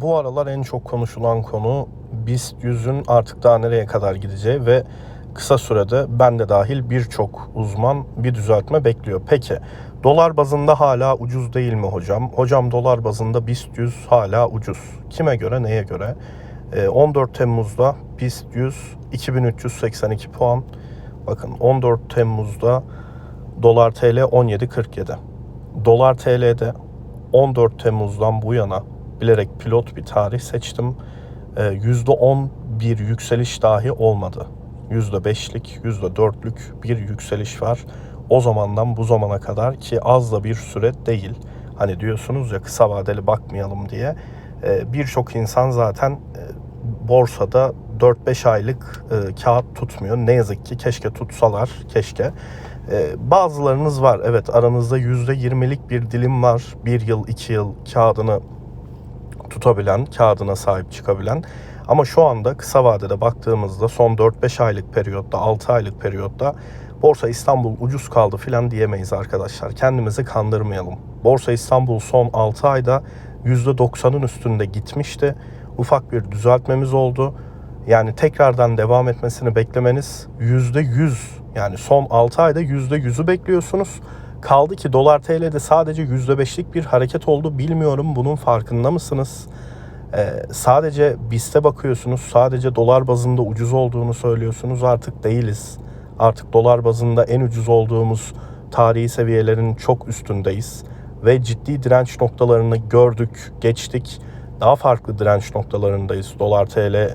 bu aralar en çok konuşulan konu BIST 100'ün artık daha nereye kadar gideceği ve kısa sürede ben de dahil birçok uzman bir düzeltme bekliyor. Peki dolar bazında hala ucuz değil mi hocam? Hocam dolar bazında BIST 100 hala ucuz. Kime göre neye göre? Ee, 14 Temmuz'da BIST 100 2382 puan. Bakın 14 Temmuz'da dolar TL 17.47. Dolar TL'de 14 Temmuz'dan bu yana bilerek pilot bir tarih seçtim. Ee, %10 bir yükseliş dahi olmadı. %5'lik, %4'lük bir yükseliş var. O zamandan bu zamana kadar ki az da bir süre değil. Hani diyorsunuz ya kısa vadeli bakmayalım diye. Ee, Birçok insan zaten e, borsada 4-5 aylık e, kağıt tutmuyor. Ne yazık ki keşke tutsalar, keşke. Ee, bazılarınız var. Evet aranızda %20'lik bir dilim var. Bir yıl, iki yıl kağıdını tutabilen, kağıdına sahip çıkabilen. Ama şu anda kısa vadede baktığımızda son 4-5 aylık periyotta, 6 aylık periyotta Borsa İstanbul ucuz kaldı filan diyemeyiz arkadaşlar. Kendimizi kandırmayalım. Borsa İstanbul son 6 ayda %90'ın üstünde gitmişti. Ufak bir düzeltmemiz oldu. Yani tekrardan devam etmesini beklemeniz %100 yani son 6 ayda %100'ü bekliyorsunuz. Kaldı ki dolar TL'de sadece %5'lik bir hareket oldu. Bilmiyorum bunun farkında mısınız? Ee, sadece BIST'e bakıyorsunuz. Sadece dolar bazında ucuz olduğunu söylüyorsunuz. Artık değiliz. Artık dolar bazında en ucuz olduğumuz tarihi seviyelerin çok üstündeyiz. Ve ciddi direnç noktalarını gördük, geçtik. Daha farklı direnç noktalarındayız. Dolar TL, e,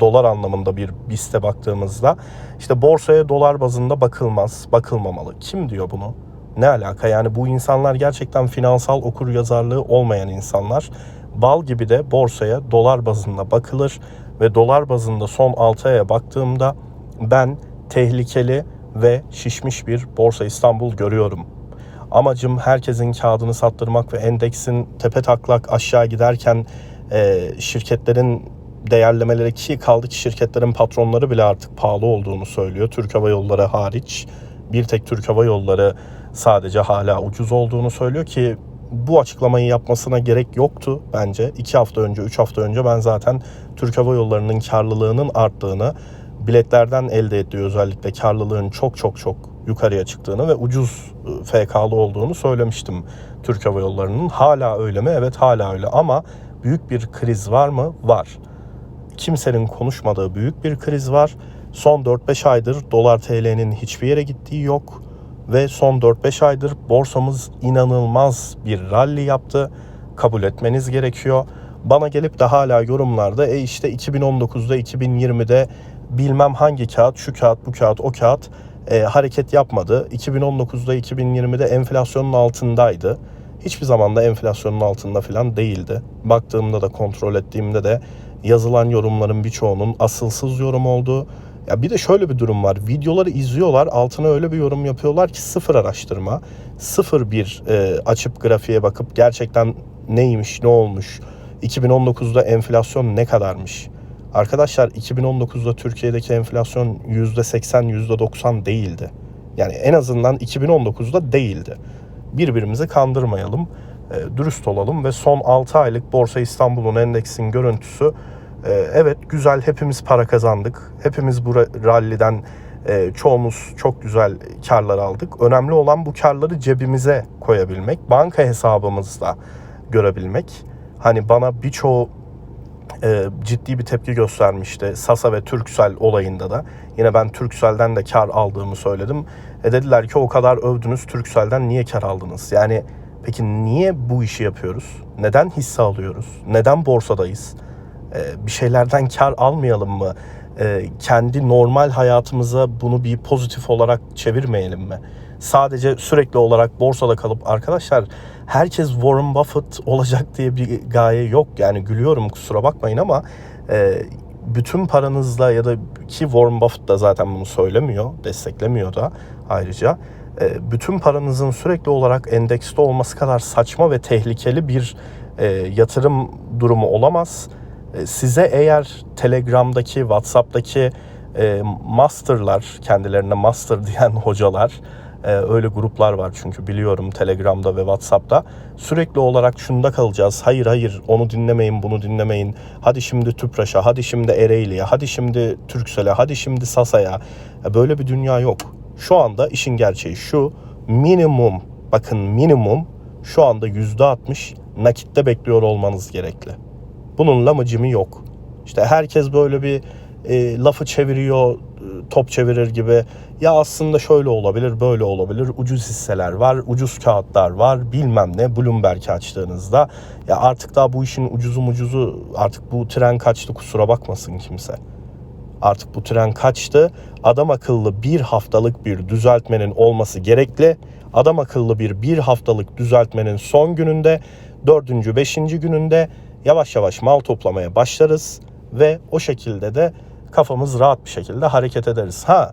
dolar anlamında bir BIST'e baktığımızda. işte borsaya dolar bazında bakılmaz, bakılmamalı. Kim diyor bunu? Ne alaka? Yani bu insanlar gerçekten finansal okur yazarlığı olmayan insanlar. Bal gibi de borsaya dolar bazında bakılır ve dolar bazında son 6 aya baktığımda ben tehlikeli ve şişmiş bir Borsa İstanbul görüyorum. Amacım herkesin kağıdını sattırmak ve endeksin tepe taklak aşağı giderken e, şirketlerin değerlemeleri ki kaldı ki şirketlerin patronları bile artık pahalı olduğunu söylüyor. Türk Hava Yolları hariç bir tek Türk Hava Yolları sadece hala ucuz olduğunu söylüyor ki bu açıklamayı yapmasına gerek yoktu bence. 2 hafta önce, 3 hafta önce ben zaten Türk Hava Yolları'nın karlılığının arttığını, biletlerden elde ettiği özellikle karlılığın çok çok çok yukarıya çıktığını ve ucuz ıı, FK'lı olduğunu söylemiştim Türk Hava Yolları'nın. Hala öyle mi? Evet hala öyle ama büyük bir kriz var mı? Var. Kimsenin konuşmadığı büyük bir kriz var. Son 4-5 aydır dolar TL'nin hiçbir yere gittiği yok ve son 4-5 aydır borsamız inanılmaz bir rally yaptı. Kabul etmeniz gerekiyor. Bana gelip de hala yorumlarda e işte 2019'da 2020'de bilmem hangi kağıt şu kağıt bu kağıt o kağıt e, hareket yapmadı. 2019'da 2020'de enflasyonun altındaydı. Hiçbir zaman da enflasyonun altında falan değildi. Baktığımda da kontrol ettiğimde de yazılan yorumların birçoğunun asılsız yorum olduğu ya bir de şöyle bir durum var. Videoları izliyorlar, altına öyle bir yorum yapıyorlar ki sıfır araştırma, sıfır bir e, açıp grafiğe bakıp gerçekten neymiş, ne olmuş, 2019'da enflasyon ne kadarmış. Arkadaşlar 2019'da Türkiye'deki enflasyon %80, %90 değildi. Yani en azından 2019'da değildi. Birbirimizi kandırmayalım, e, dürüst olalım ve son 6 aylık Borsa İstanbul'un endeksin görüntüsü evet güzel hepimiz para kazandık. Hepimiz bu ralliden e, çoğumuz çok güzel karlar aldık. Önemli olan bu karları cebimize koyabilmek. Banka hesabımızda görebilmek. Hani bana birçoğu e, ciddi bir tepki göstermişti Sasa ve Turkcell olayında da. Yine ben Turkcell'den de kar aldığımı söyledim. E dediler ki o kadar övdünüz Turkcell'den niye kar aldınız? Yani peki niye bu işi yapıyoruz? Neden hisse alıyoruz? Neden borsadayız? Ee, bir şeylerden kar almayalım mı? Ee, kendi normal hayatımıza bunu bir pozitif olarak çevirmeyelim mi? Sadece sürekli olarak borsada kalıp arkadaşlar herkes Warren Buffett olacak diye bir gaye yok. Yani gülüyorum kusura bakmayın ama e, bütün paranızla ya da ki Warren Buffett da zaten bunu söylemiyor, desteklemiyor da ayrıca e, bütün paranızın sürekli olarak endekste olması kadar saçma ve tehlikeli bir e, yatırım durumu olamaz. E, size eğer Telegram'daki, WhatsApp'taki e, masterlar, kendilerine master diyen hocalar Ee, öyle gruplar var çünkü biliyorum Telegram'da ve WhatsApp'ta. Sürekli olarak şunda kalacağız. Hayır hayır onu dinlemeyin bunu dinlemeyin. Hadi şimdi Tüpraş'a, hadi şimdi Ereğli'ye, hadi şimdi Türksel'e, hadi şimdi Sasa'ya. Ya Böyle bir dünya yok. Şu anda işin gerçeği şu. Minimum, bakın minimum şu anda %60 nakitte bekliyor olmanız gerekli. Bunun lamıcımı yok. İşte herkes böyle bir e, lafı çeviriyor, e, top çevirir gibi. Ya aslında şöyle olabilir, böyle olabilir. Ucuz hisseler var, ucuz kağıtlar var, bilmem ne. Bloomberg'i açtığınızda ya artık daha bu işin ucuzu mucuzu artık bu tren kaçtı kusura bakmasın kimse. Artık bu tren kaçtı. Adam akıllı bir haftalık bir düzeltmenin olması gerekli. Adam akıllı bir bir haftalık düzeltmenin son gününde, dördüncü, beşinci gününde yavaş yavaş mal toplamaya başlarız ve o şekilde de kafamız rahat bir şekilde hareket ederiz. Ha,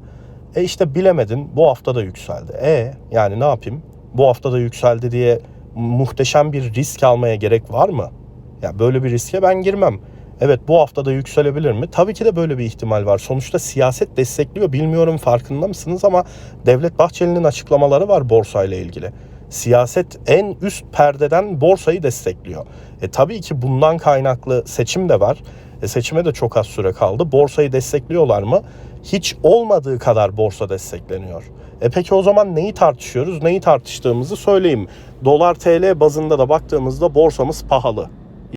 e işte bilemedin bu hafta da yükseldi. E yani ne yapayım? Bu hafta da yükseldi diye muhteşem bir risk almaya gerek var mı? Ya böyle bir riske ben girmem. Evet bu hafta da yükselebilir mi? Tabii ki de böyle bir ihtimal var. Sonuçta siyaset destekliyor. Bilmiyorum farkında mısınız ama Devlet Bahçeli'nin açıklamaları var borsayla ilgili. Siyaset en üst perdeden borsayı destekliyor. E tabii ki bundan kaynaklı seçim de var. E seçime de çok az süre kaldı. Borsayı destekliyorlar mı? Hiç olmadığı kadar borsa destekleniyor. E peki o zaman neyi tartışıyoruz? Neyi tartıştığımızı söyleyeyim. Dolar TL bazında da baktığımızda borsamız pahalı.